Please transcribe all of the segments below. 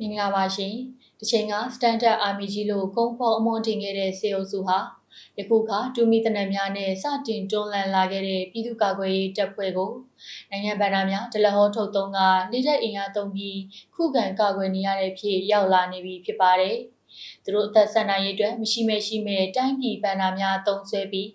မင်္ဂလာပါရှင်။ဒီချိန်က Standard Army ကြီးလို့ကုန်းဖော်အမွန်တင်ခဲ့တဲ့စေအုပ်စုဟာယခုခါတူမီတနက်များနဲ့စတင်တွန်းလှန်လာခဲ့တဲ့ပြည်သူ့ကာကွယ်ရေးတပ်ဖွဲ့ကိုနိုင်ငံဗန္ဒာများဒလဟောထုတ်သုံးကလေတပ်အင်အားသုံးပြီးခုခံကာကွယ်နေရတဲ့ဖြစ်ရောက်လာနေပြီဖြစ်ပါတယ်။သူတို့အသက်ဆက်နိုင်ရေးအတွက်မရှိမဲ့ရှိမဲ့တိုင်းပြည်ဗန္ဒာများသုံးဆွဲပြီး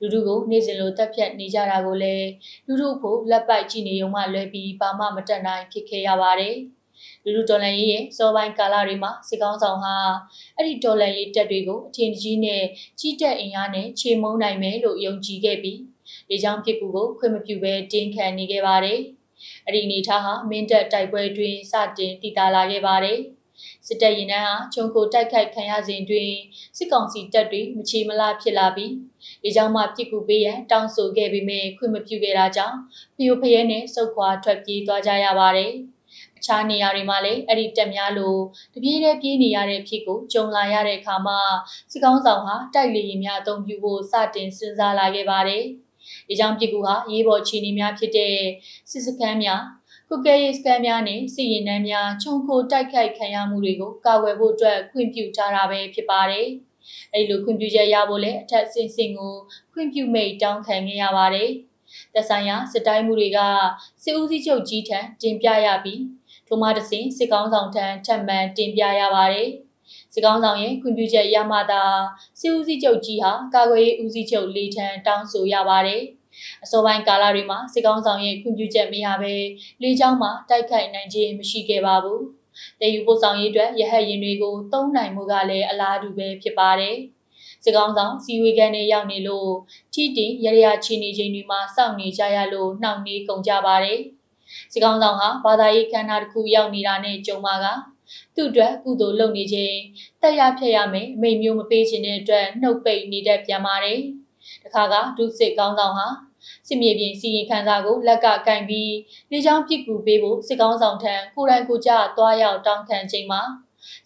လူထုကိုနေ့စဉ်လိုတက်ဖြတ်နေကြတာကိုလည်းလူထုဖို့လက်ပိုက်ကြည့်နေုံမှလွဲပြီးဘာမှမတက်နိုင်ဖြစ်ခဲ့ရပါတယ်။ လူလူတော်လန်ရေးရဲ့စောပိုင်းကာလတွေမှာစစ်ကောင်းဆောင်ဟာအဲ့ဒီတော်လန်ရေးတပ်တွေကိုအထင်ကြီးနဲ့ကြီးတက်အင်အားနဲ့ခြေမုံနိုင်မယ်လို့ယုံကြည်ခဲ့ပြီးလေကြောင်းဖြစ်ကူကိုခွင့်မပြုဘဲတင်းခံနေခဲ့ပါတယ်။အဲ့ဒီအနေထားဟာမင်းတပ်တိုက်ပွဲတွင်စတင်တည်တာလာခဲ့ပါတယ်။စစ်တပ်ရင်နှန်းဟာချုံကိုတိုက်ခိုက်ခံရစဉ်တွင်စစ်ကောင်စီတပ်တွေမချေမလားဖြစ်လာပြီးလေကြောင်းမှပြစ်ကူပေးရန်တောင်းဆိုခဲ့ပေမဲ့ခွင့်မပြုခဲ့တာကြောင့်ဖျို့ဖျဲနဲ့စုတ်ခွာထွက်ပြေးသွားကြရပါတယ်။ အခြားနေရာတွေမှာလည်းအဲ့ဒီတက်များလို့တပြေးတည်းပြေးနေရတဲ့ဖြစ်ကိုကြုံလာရတဲ့အခါမှာစစ်ကောင်းဆောင်ဟာတိုက်လေရင်များအသုံးပြုဖို့စတင်စဉ်းစားလာခဲ့ပါတယ်။ဒီကြောင့်ပြည်ကူဟာရေးပေါ်ခြေနေများဖြစ်တဲ့စစ်စခန်းများကုကဲရေးစကန်များနဲ့စီရင်နှန်းများခြုံခိုတိုက်ခိုက်ခံရမှုတွေကိုကာကွယ်ဖို့အတွက်ခွင့်ပြုထားတာပဲဖြစ်ပါတယ်။အဲဒီလိုခွင့်ပြုချက်ရဖို့လည်းအထက်ဆင့်ဆင့်ကိုခွင့်ပြုမိတ်တောင်းခံခဲ့ရပါတယ်။သက်ဆိုင်ရာစစ်တိုင်းမှုတွေကစစ်ဦးစီးချုပ်ကြီးထံတင်ပြရပြီး ထိုမှတစဉ်စစ်ကောင်းဆောင်ထံထပ်မံတင်ပြရပါတယ်။စစ်ကောင်းဆောင်ရဲ့ခွင့်ပြုချက်ရမှသာစစ်ဦးစီးချုပ်ကြီးဟာကာကွယ်ရေးဦးစီးချုပ်လေထံတောင်းဆိုရပါတယ်။အစောပိုင်းကာလတွေမှာစစ်ကောင်းဆောင်ရဲ့ခွင့်ပြုချက်မရဘဲလေကြောင်းမှာတိုက်ခိုက်နိုင်ခြင်းမရှိခဲ့ပါဘူး။တည်ယူပို့ဆောင်ရေးအတွက်ရဟတ်ရင်တွေကိုသုံးနိုင်မှုကလည်းအလားတူပဲဖြစ်ပါတယ်။စစ်ကောင်းဆောင်စီဝေကန်နဲ့ရောက်နေလို့ထိတင်ရရချီနေချိန်တွေမှာစောင့်နေကြရလို့နှောင့်နှေးကုန်ကြပါတယ်။ စစ်ကောင်ဆောင်ဟာဘာသာရေးခန္ဓာတစ်ခုရောက်နေတာနဲ့ကြုံပါကသူ့အတွက်ကုသိုလ်လုပ်နေခြင်းတက်ရဖြတ်ရမယ်အမိတ်မျိုးမပေးခြင်းတဲ့အတွက်နှုတ်ပိတ်နေတတ်ပြန်ပါတယ်။တခါကဒုစစ်ကောင်းဆောင်ဟာစစ်မြေပြင်စီရင်ခန်းစားကိုလက်ကကင်ပြီးလေကြောင်းပစ်ကူပေးဖို့စစ်ကောင်းဆောင်ထံကိုယ်တိုင်ကိုကြတွားရောက်တောင်းခံချိန်မှာ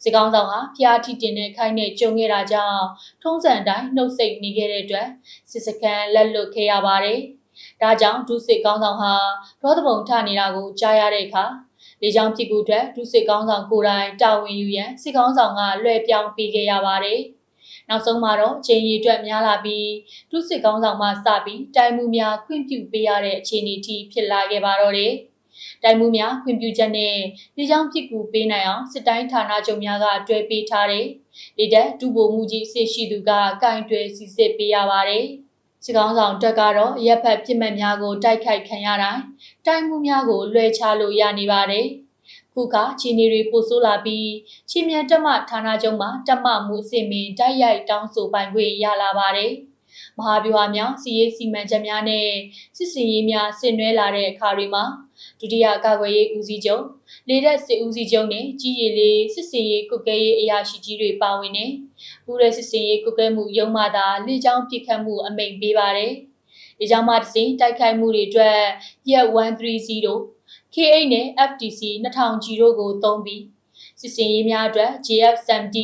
စစ်ကောင်းဆောင်ဟာဖျားထီတင်တဲ့ခိုင်းနဲ့ကြုံခဲ့တာကြောင့်ထုံးစံတိုင်းနှုတ်ဆက်နေခဲ့တဲ့အတွက်စစ်စခန်းလက်လွတ်ခဲ့ရပါတယ်။ ဒါကြောင့်ဒုစစ်ကောင်းဆောင်ဟာဒေါသပုံထနေတာကိုကြားရတဲ့အခါလေကြောင်းပြစ်ကူအတွက်ဒုစစ်ကောင်းဆောင်ကိုယ်တိုင်တာဝန်ယူရန်စစ်ကောင်းဆောင်ကလွှဲပြောင်းပေးခဲ့ရပါတယ်။နောက်ဆုံးမှာတော့ချိန်ရီအတွက်များလာပြီးဒုစစ်ကောင်းဆောင်မှစပြီးတိုင်မှုများခွင့်ပြုပေးရတဲ့အခြေအနေထိဖြစ်လာခဲ့ပါတော့တယ်။တိုင်မှုများခွင့်ပြုချက်နဲ့လေကြောင်းပြစ်ကူပေးနိုင်အောင်စစ်တိုင်းဌာနချုပ်များကတွဲပေးထားတယ်။ဒီတက်ဒုဗိုလ်မှူးကြီးအစ်ရှိသူကကင်တွယ်စီစစ်ပေးရပါတယ်။ စစ်ကောင်းဆောင်တက်ကတော့ရက်ဖက်ပြစ်မှတ်များကိုတိုက်ခိုက်ခံရတိုင်းတိုင်းမှုများကိုလွှဲချလို့ရနေပါတယ်။ခုကချီနီတွေပို့ဆိုးလာပြီးချီမြန်တက်မဌာနချုပ်မှာတက်မမှုအစီအမင်းတိုက်ရိုက်တောင်းဆိုပိုင်ခွင့်ရလာပါတယ်။ မဟာဗျူဟာများစီရေးစီမံချက်များနဲ့စစ်စင်ရေးများဆင်နွှဲလာတဲ့အခါတွေမှာဒုတိယကာကွယ်ရေးဦးစီးချုပ်လေတပ်စစ်ဦးစီးချုပ်နဲ့ကြီးရည်လေးစစ်စင်ရေးကုကဲရေးအရာရှိကြီးတွေပါဝင်နေပူရဲစစ်စင်ရေးကုကဲမှုရုံးမှသာလေကြောင်းပြစ်ခတ်မှုအမိန့်ပေးပါတယ်။လေကြောင်းမှတစ်စိတိုက်ခိုက်မှုတွေအတွက်ရက်130 K8 နဲ့ FTC 2000 G တို့ကိုသုံးပြီးစစ်စင်ရေးများအတွက် JF70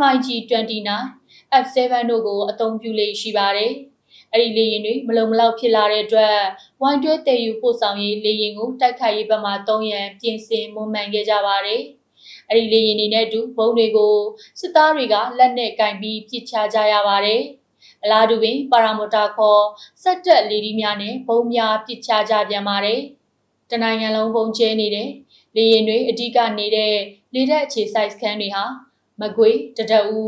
MiG29 F7 တို့ကိုအသုံးပြုလေ့ရှိပါတယ်။အဲ့ဒီလေရင်တွေမလုံမလောက်ဖြစ်လာတဲ့အတွက်ဝိုင်းတွဲတည်ယူပို့ဆောင်ရေးလေရင်ကိုတိုက်ခိုက်ရေးဘက်မှသုံးရန်ပြင်ဆင်မွန်မှန်ခဲ့ကြပါတယ်။အဲ့ဒီလေရင်တွေနဲ့အတူဘုံတွေကိုစစ်သားတွေကလက်နဲ့ကင်ပြီးပစ်ချကြရပါတယ်။အလားတူပင်ပါရာမိုတာခေါ်စက်တက်လေဒီများနဲ့ဘုံများပစ်ချကြပြန်ပါတယ်။တနိုင်ငံလုံးဘုံကျဲနေတဲ့လေရင်တွေအဓိကနေတဲ့လေတပ်အခြေစိုက်စခန်းတွေဟာ မကွေတတအူ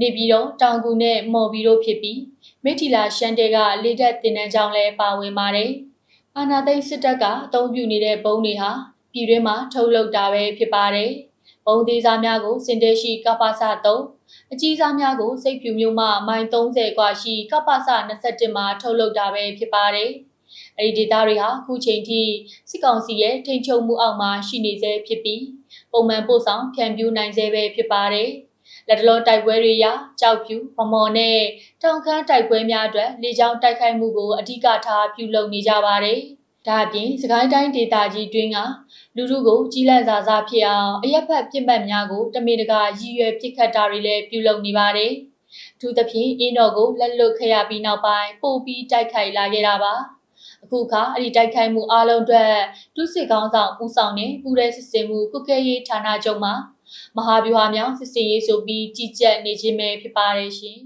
နေပြည်တော်တောင်ကူနဲ့မော်ဘီတို့ဖြစ်ပြီးမိထီလာရှန်တဲကလေတက်တင်နန်းကြောင်းလည်းပါဝင်ပါတယ်။အာနာသိန်းစစ်တပ်ကအုံပြုနေတဲ့ဘုံတွေဟာပြည်တွင်းမှာထုတ်လုပ်တာပဲဖြစ်ပါတယ်။ဘုံသေးစားများကိုစင်တဲရှိကပ္ပစ3အကြီးစားများကိုစိတ်ဖြူမျိုးမှမိုင်30กว่าရှိကပ္ပစ21မှာထုတ်လုပ်တာပဲဖြစ်ပါတယ်။အဲဒီဒေတာတွေဟာခုချိန်ထိစစ်ကောင်စီရဲ့ထိန်ချုပ်မှုအောက်မှာရှိနေဆဲဖြစ်ပြီးပုံမှန်ပို့ဆောင်ဖြန့်ဖြူးနိုင်ဆဲပဲဖြစ်ပါတယ်။ လက်တလောတိုက်ပွဲတွေရာကြောက်ဖြူဗမော်နဲ့တောင်ခမ်းတိုက်ပွဲများအတွက်လေကြောင်းတိုက်ခိုက်မှုကိုအဓိကထားပြုလုပ်နေကြပါတယ်။ဒါအပြင်စကိုင်းတိုင်းဒေသကြီးတွင်းကလူထုကိုကြီးလန့်စာစားဖြစ်အောင်အရက်ဖက်ပြစ်မှတ်များကိုတမင်တကာရည်ရွယ်ပစ်ခတ်တာတွေလည်းပြုလုပ်နေပါတယ်။ထူးသဖြင့်အင်းတော်ကိုလက်လွတ်ခရပြီးနောက်ပိုင်းပို့ပြီးတိုက်ခိုက်လာခဲ့တာပါ။အခုအခါအဲ့ဒီတိုက်ခိုက်မှုအလုံးအတွက်ဒုစစ်ကောင်းဆောင်ဦးဆောင်တဲ့ပူရဲစစ်စင်မှုကုကဲရေးဌာနချုပ်မှ မဟာဗျူဟာမြောင်စစ်စင်ရေးဆိုပြီးကြီးကြပ်နေခြင်းပဲဖြစ်ပါတယ်ရှင်